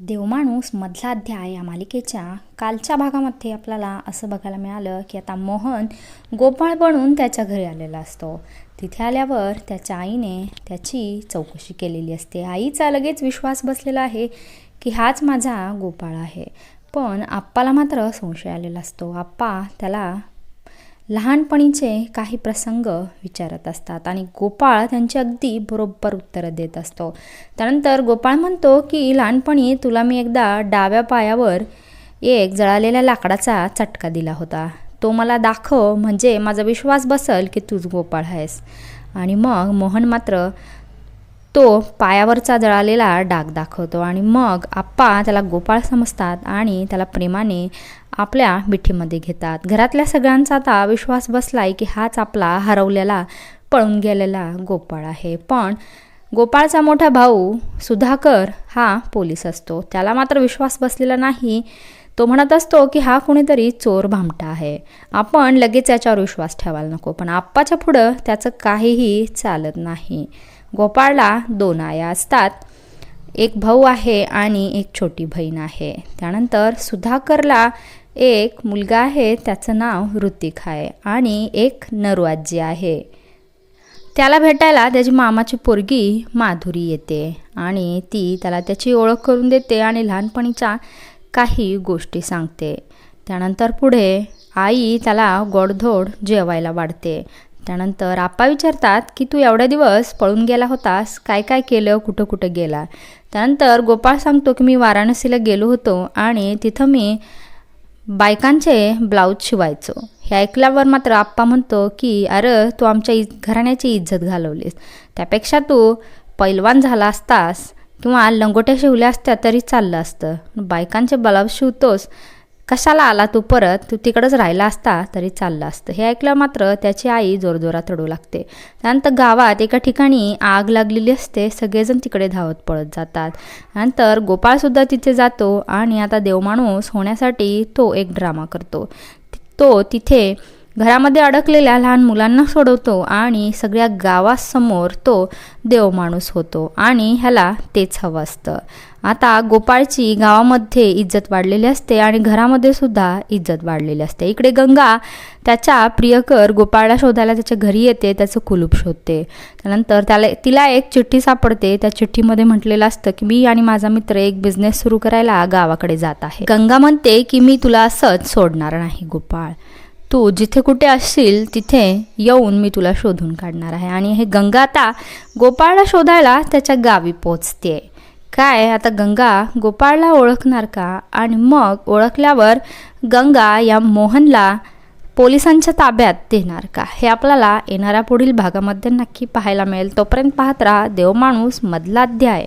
देवमाणूस मधला अध्याय या मालिकेच्या कालच्या भागामध्ये आपल्याला असं बघायला मिळालं की आता मोहन गोपाळ बनून त्याच्या घरी आलेला असतो. तिथे आल्यावर त्याच्या आईने त्याची चौकशी केलेली असते. आईचा लगेच विश्वास बसलेला आहे की हाच माझा गोपाळ आहे. पण आप्पाला मात्र संशय आलेला असतो. आप्पा त्याला लहानपणीचे काही प्रसंग विचारत असतात आणि गोपाळ त्यांची अगदी बरोबर उत्तरं देत असतो. त्यानंतर गोपाळ म्हणतो की लहानपणी तुला मी एकदा डाव्या पायावर एक जळालेल्या लाकडाचा चटका दिला होता. तो मला दाखव म्हणजे माझा विश्वास बसल की तूच गोपाळ आहेस. आणि मग मोहन मात्र तो पायावरचा जळालेला डाग दाखवतो आणि मग आप्पा त्याला गोपाळ समजतात आणि त्याला प्रेमाने आपल्या मिठीमध्ये घेतात. घरातल्या सगळ्यांचा आता विश्वास बसलाय की हाच आपला हरवलेला पळून गेलेला गोपाळ आहे. पण गोपाळचा मोठा भाऊ सुधाकर हा पोलीस असतो. त्याला मात्र विश्वास बसलेला नाही. तो म्हणत असतो की हा कुणीतरी चोर भामटा आहे. आपण लगेच याच्यावर विश्वास ठेवायला नको पण आप्पाच्या पुढं त्याचं काहीही चालत नाही. गोपाळला दोन आया असतात. एक भाऊ आहे आणि एक छोटी बहीण आहे. त्यानंतर सुधाकरला एक मुलगा आहे त्याचं नाव ऋतिक आहे आणि एक नरवाजी आहे. त्याला भेटायला त्याची मामाची पोरगी माधुरी येते आणि ती त्याला त्याची ओळख करून देते आणि लहानपणीच्या काही गोष्टी सांगते. त्यानंतर पुढे आई त्याला गोडधोड जेवायला वाढते. त्यानंतर आप्पा विचारतात की तू एवढ्या दिवस पळून गेला होतास काय काय केलं कुठं कुठं गेला? त्यानंतर गोपाळ सांगतो की मी वाराणसीला गेलो होतो आणि तिथं मी बायकांचे ब्लाऊज शिवायचो. हे ऐकल्यावर मात्र आप्पा म्हणतो की अरे तू आमच्या इज घराण्याची इज्जत घालवलीस. त्यापेक्षा तू पैलवान झाला असतास किंवा लंगोट्या शिवल्या असत्या तरी चाललं असतं. बायकांचे ब्लाऊज शिवतोस कशाला आला तू परत? तू तिकडंच राहिला असता तरी चाललं असतं. हे ऐकलं मात्र त्याची आई जोरजोरात रडू लागते. त्यानंतर गावात एका ठिकाणी आग लागलेली असते. सगळेजण तिकडे धावत पळत जातात. नंतर गोपाळसुद्धा तिथे जातो आणि आता देवमाणूस होण्यासाठी तो एक ड्रामा करतो. तो तिथे घरामध्ये अडकलेल्या लहान मुलांना सोडवतो आणि सगळ्या गावासमोर तो देवमाणूस होतो आणि ह्याला तेच हवं असतं. आता गोपाळची गावामध्ये इज्जत वाढलेली असते आणि घरामध्ये सुद्धा इज्जत वाढलेली असते. इकडे गंगा त्याच्या प्रियकर गोपाळला शोधायला त्याच्या घरी येते त्याचं कुलूप शोधते. त्यानंतर त्याला तिला एक चिठ्ठी सापडते. त्या चिठ्ठीमध्ये म्हटलेलं असतं की मी आणि माझा मित्र एक बिझनेस सुरू करायला गावाकडे जात आहे. गंगा म्हणते की मी तुला असंच सोडणार नाही गोपाळ. तू जिथे कुठे असशील तिथे येऊन मी तुला शोधून काढणार आहे. आणि हे गंगा आता गोपाळला शोधायला त्याच्या गावी पोचते. काय आता गंगा गोपाळला ओळखणार का? आणि मग ओळखल्यावर गंगा या मोहनला पोलिसांच्या ताब्यात देणार का? हे आपल्याला येणाऱ्या पुढील भागामध्ये नक्की पाहायला मिळेल. तोपर्यंत पाहत राहा देवमाणूस मधला अध्याय.